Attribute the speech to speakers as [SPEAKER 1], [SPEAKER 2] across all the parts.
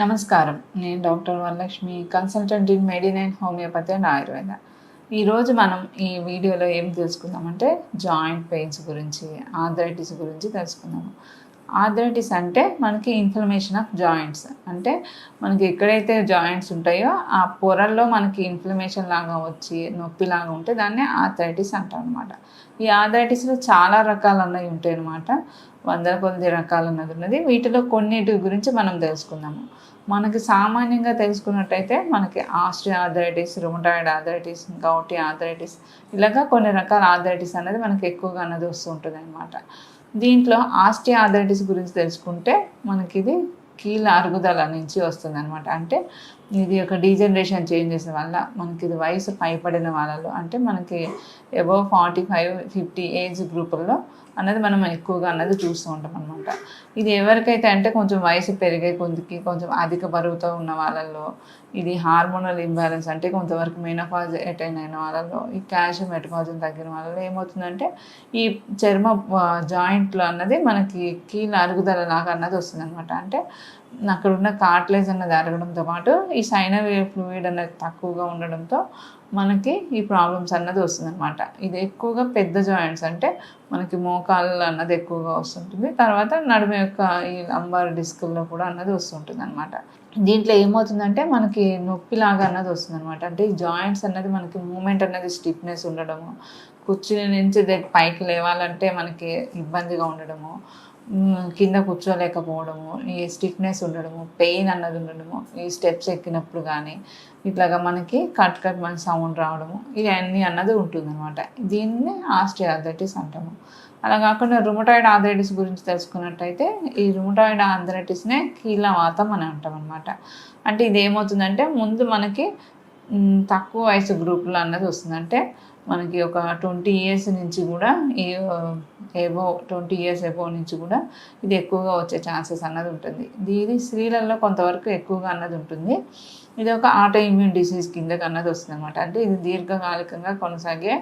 [SPEAKER 1] నమస్కారం. నేను doctor Varalakshmi consultant in Medinine homeopathy and Ayurveda. ఈరోజు మనం ఈ వీడియోలో ఏం తెలుసుకుందామంటే జాయింట్ పెయిన్స్ గురించి ఆర్థరైటిస్ గురించి తెలుసుకుందాము. ఆర్థరైటిస్ అంటే మనకి ఇన్ఫ్లమేషన్ ఆఫ్ జాయింట్స్. అంటే మనకి ఎక్కడైతే జాయింట్స్ ఉంటాయో ఆ పొరల్లో మనకి ఇన్ఫ్లమేషన్ లాగా వచ్చి నొప్పి లాగా ఉంటే దాన్ని ఆర్థరైటిస్ అంటాం అనమాట ఈ ఆర్థరైటిస్లో చాలా రకాలు అన్నవి ఉంటాయి అనమాట వందల కొద్ది రకాల అన్నది ఉన్నది. వీటిలో కొన్నిటి గురించి మనం తెలుసుకుందాము. మనకి సామాన్యంగా తెలుసుకున్నట్టయితే మనకి osteoarthritis rheumatoid arthritis gouty arthritis ఇలాగా కొన్ని రకాల ఆథరైటిస్ అనేది మనకి ఎక్కువగా అన్నది వస్తూ ఉంటుంది అనమాట దీంట్లో ఆస్ట్రియా ఆథరైటిస్ గురించి తెలుసుకుంటే మనకి ఇది కీళ్ళ అరుగుదల నుంచి వస్తుంది అనమాట అంటే ఇది ఒక డీజనరేషన్ చేంజెస్ వల్ల మనకి ఇది వయసు పైపడిన వాళ్ళలో. అంటే మనకి above forty five fifty age గ్రూపుల్లో అన్నది మనం ఎక్కువగా అన్నది చూస్తూ ఉంటాం అనమాట ఇది ఎవరికైతే అంటే కొంచెం వయసు పెరిగే కొందికి కొంచెం అధిక బరువుతో ఉన్న వాళ్ళల్లో ఇది హార్మోనల్ ఇంబ్యాలెన్స్ అంటే కొంతవరకు మెనోపాజ్ అటైన్ అయిన వాళ్ళలో ఈ కాల్షియం మెటబాజం తగ్గిన వాళ్ళలో ఏమవుతుందంటే ఈ చర్మ జాయింట్లు అన్నది మనకి కీళ్ళ అరుగుదల లాగా అన్నది వస్తుంది అనమాట అంటే అక్కడ ఉన్న కార్ట్లేజ్ అన్నది అరగడంతో పాటు ఈ ఈ సైనవే ఫ్లూయిడ్ అన్నది తక్కువగా ఉండడంతో మనకి ఈ ప్రాబ్లమ్స్ అన్నది వస్తుందన్నమాట. ఇది ఎక్కువగా పెద్ద జాయింట్స్ అంటే మనకి మోకాళ్ళు అన్నది ఎక్కువగా వస్తుంటుంది. తర్వాత నడుమ యొక్క ఈ లంబార్ డిస్కుల్లో కూడా అన్నది వస్తుంటుంది అనమాట దీంట్లో ఏమవుతుందంటే మనకి నొప్పిలాగా అన్నది వస్తుంది అనమాట అంటే ఈ జాయింట్స్ అన్నది మనకి మూమెంట్ అన్నది స్టిఫ్నెస్ ఉండడము కూర్చుని నుంచి పైకి లేవాలంటే మనకి ఇబ్బందిగా ఉండడము కింద కూర్చోలేకపోవడము ఈ స్టిఫ్నెస్ ఉండడము పెయిన్ అన్నది ఉండడము ఈ స్టెప్స్ ఎక్కినప్పుడు కానీ ఇట్లాగా మనకి కట్ కట్ మన సౌండ్ రావడము ఇవన్నీ అన్నది ఉంటుంది అనమాట దీన్ని ఆస్ట్రియాథరైటిస్ అంటాము. అలా కాకుండా రుమటాయిడ్ ఆథరైటిస్ గురించి తెలుసుకున్నట్టయితే ఈ రుమటాయిడ్ ఆథరైటిస్నే కీళ్ళవాతం అని అంటాం అనమాట అంటే ఇది ఏమవుతుందంటే ముందు మనకి తక్కువ వయసు గ్రూపులో అన్నది వస్తుంది. అంటే మనకి ఒక ట్వంటీ ఇయర్స్ నుంచి కూడా ఈ ఏబో ట్వంటీ ఇయర్స్ ఎబో నుంచి కూడా ఇది ఎక్కువగా వచ్చే ఛాన్సెస్ అన్నది ఉంటుంది. ఇది స్త్రీలలో కొంతవరకు ఎక్కువగా అన్నది ఉంటుంది. ఇది ఒక ఆటో ఇమ్యూన్ డిసీజ్ కిందకి అన్నది వస్తుంది అనమాట అంటే ఇది దీర్ఘకాలికంగా కొనసాగే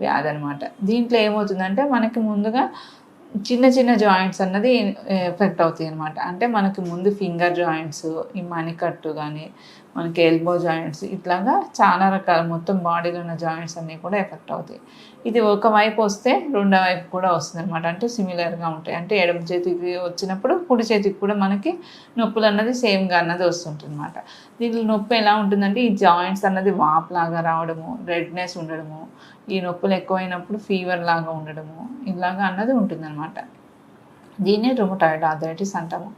[SPEAKER 1] వ్యాధి అనమాట దీంట్లో ఏమవుతుందంటే మనకి ముందుగా చిన్న చిన్న జాయింట్స్ అన్నది ఎఫెక్ట్ అవుతాయి అనమాట అంటే మనకి ముందు ఫింగర్ జాయింట్స్ ఈ మణికట్టు కానీ మనకి ఎల్బో జాయింట్స్ ఇట్లాగా చాలా రకాల మొత్తం బాడీలో ఉన్న జాయింట్స్ అన్నీ కూడా ఎఫెక్ట్ అవుతాయి. ఇది ఒక వైపు వస్తే రెండో వైపు కూడా వస్తుంది అనమాట అంటే సిమిలర్గా ఉంటాయి. అంటే ఎడమ చేతికి వచ్చినప్పుడు కుడి చేతికి కూడా మనకి నొప్పులు అన్నది సేమ్గా అన్నది వస్తుంటుంది అనమాట దీంట్లో నొప్పి ఎలా ఉంటుందంటే ఈ జాయింట్స్ అన్నది వాప్లాగా రావడము రెడ్నెస్ ఉండడము ఈ నొప్పులు ఎక్కువైనప్పుడు ఫీవర్ లాగా ఉండడము ఇలాగా అన్నది ఉంటుందన్నమాట. దీన్ని రుమటాయిడ్ ఆథరైటిస్ అంటాము.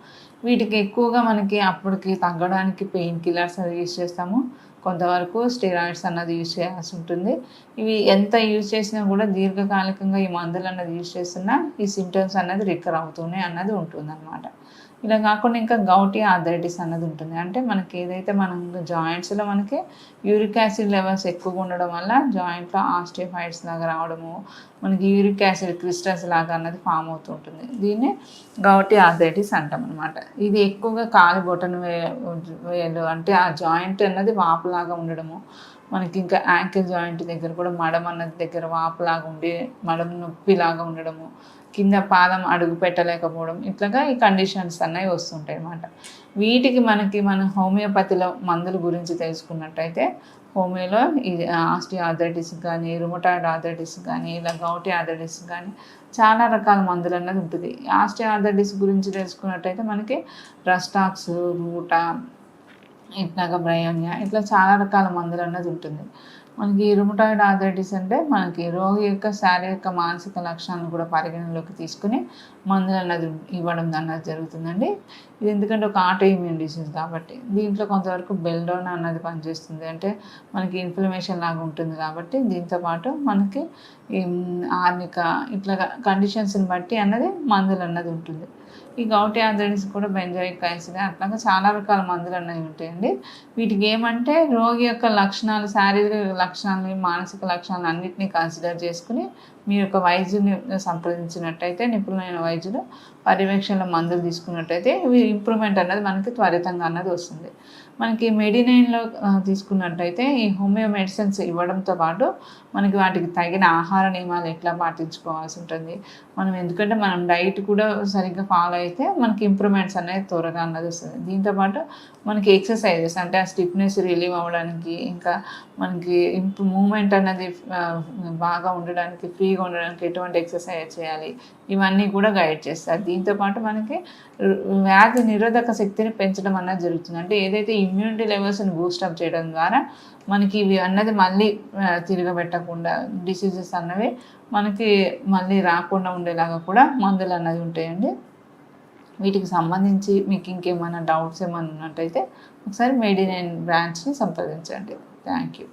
[SPEAKER 1] వీటికి ఎక్కువగా మనకి అప్పటికి తగ్గడానికి పెయిన్ కిల్లర్స్ అది యూజ్ చేస్తాము. కొంతవరకు స్టెరాయిడ్స్ అన్నది యూజ్ చేయాల్సి ఉంటుంది. ఇవి ఎంత యూజ్ చేసినా కూడా దీర్ఘకాలికంగా ఈ మందులు అన్నది యూజ్ చేస్తున్నా ఈ సిమ్టమ్స్ అన్నది రికర్ అవుతూనే అన్నది ఉంటుంది అనమాట ఇలా కాకుండా ఇంకా గౌటీ ఆథరైటిస్ అన్నది ఉంటుంది. అంటే మనకి ఏదైతే మనం జాయింట్స్లో మనకి యూరిక్ యాసిడ్ లెవెల్స్ ఎక్కువగా ఉండడం వల్ల జాయింట్లో ఆస్టిఫైడ్స్ లాగా రావడము మనకి యూరిక్ యాసిడ్ క్రిస్టల్స్ లాగా అన్నది ఫామ్ అవుతుంటుంది దీన్ని గౌటీ ఆథరైటిస్ అంటాం అనమాట ఇది ఎక్కువగా కాలి బొటన్ వే వేలు అంటే ఆ జాయింట్ అన్నది వాపులాగా ఉండడము మనకి ఇంకా యాంకిల్ జాయింట్ దగ్గర కూడా మడం అన్నది దగ్గర వాపులాగా ఉండి మడం నొప్పిలాగా ఉండడము కింద పాదం అడుగు పెట్టలేకపోవడం ఇట్లాగా ఈ కండిషన్స్ అన్నవి వస్తుంటాయి అన్నమాట. వీటికి మనకి మన హోమియోపతిలో మందుల గురించి తెలుసుకున్నట్టయితే హోమియోలో ఈ ఆస్టి ఆథరైటిస్ కానీ రుమటాయిడ్ ఆథరైటిస్ కానీ ఇలా గౌటి ఆథరైటిస్ కానీ చాలా రకాల మందులు అన్నది ఉంటుంది. ఆస్టి ఆథరైటిస్ గురించి తెలుసుకున్నట్టయితే మనకి రస్టాక్స్ రూటా ఇట్లాగా బ్రయాన్య ఇట్లా చాలా రకాల మందులు అన్నది ఉంటుంది. మనకి రుమటాయిడ్ ఆథరైటిస్ అంటే మనకి రోగి యొక్క శారీరక మానసిక లక్షణాలను కూడా పరిగణలోకి తీసుకుని మందులు అన్నది ఇవ్వడం అన్నది జరుగుతుందండి. ఇది ఎందుకంటే ఒక ఆటో ఇమ్యూన్ డిసీజ్ కాబట్టి. దీంట్లో కొంతవరకు బెల్డోన్ అన్నది పనిచేస్తుంది. అంటే మనకి ఇన్ఫ్లమేషన్ లాగా ఉంటుంది కాబట్టి దీంతో పాటు మనకి ఆర్నిక ఇట్లా కండిషన్స్ని బట్టి అన్నది మందులు అన్నది ఉంటుంది. ఈ గౌటి ఆథరైటిస్ కూడా బెంజాయిక్ యాసిడ్ అట్లాగా చాలా రకాల మందులు అనేవి ఉంటాయండి. వీటికి ఏమంటే రోగి యొక్క లక్షణాలు శారీరక లక్షణాలని మానసిక లక్షణాలు అన్నింటినీ కన్సిడర్ చేసుకుని మీ యొక్క వైద్యుని సంప్రదించినట్టయితే నిపుణులైన వైద్యులు పర్యవేక్షణలో మందులు తీసుకున్నట్టయితే ఇంప్రూవ్మెంట్ అన్నది మనకి త్వరితంగా అన్నది వస్తుంది. మనకి మెడినైన్లో తీసుకున్నట్టయితే ఈ హోమియో మెడిసిన్స్ ఇవ్వడంతో పాటు మనకి వాటికి తగిన ఆహార నియమాలు ఎట్లా పాటించుకోవాల్సి ఉంటుంది. మనం ఎందుకంటే మనం డైట్ కూడా సరిగ్గా ఫాలో అయితే మనకి ఇంప్రూవ్మెంట్స్ అనేది త్వరగా అన్నది వస్తుంది. దీంతోపాటు మనకి ఎక్సర్సైజెస్ అంటే ఆ స్టిఫ్నెస్ రిలీవ్ అవ్వడానికి ఇంకా మనకి ఇంప్రూ మూమెంట్ అన్నది బాగా ఉండడానికి ఫ్రీ ఫ్రీగా ఉండడానికి ఎటువంటి ఎక్సర్సైజ్ చేయాలి? ఇవన్నీ కూడా గైడ్ చేస్తారు. దీంతోపాటు మనకి వ్యాధి నిరోధక శక్తిని పెంచడం అన్నది జరుగుతుంది. అంటే ఏదైతే ఇమ్యూనిటీ లెవెల్స్ని బూస్టప్ చేయడం ద్వారా మనకి ఇవి అన్నది మళ్ళీ తిరగబెట్టకుండా డిసీజెస్ అన్నవి మనకి మళ్ళీ రాకుండా ఉండేలాగా కూడా మందులు అన్నది ఉంటాయండి. వీటికి సంబంధించి మీకు ఇంకేమైనా డౌట్స్ ఏమైనా ఉన్నట్టయితే ఒకసారి మెడినైన్ బ్రాంచ్ని సంప్రదించండి. Thank you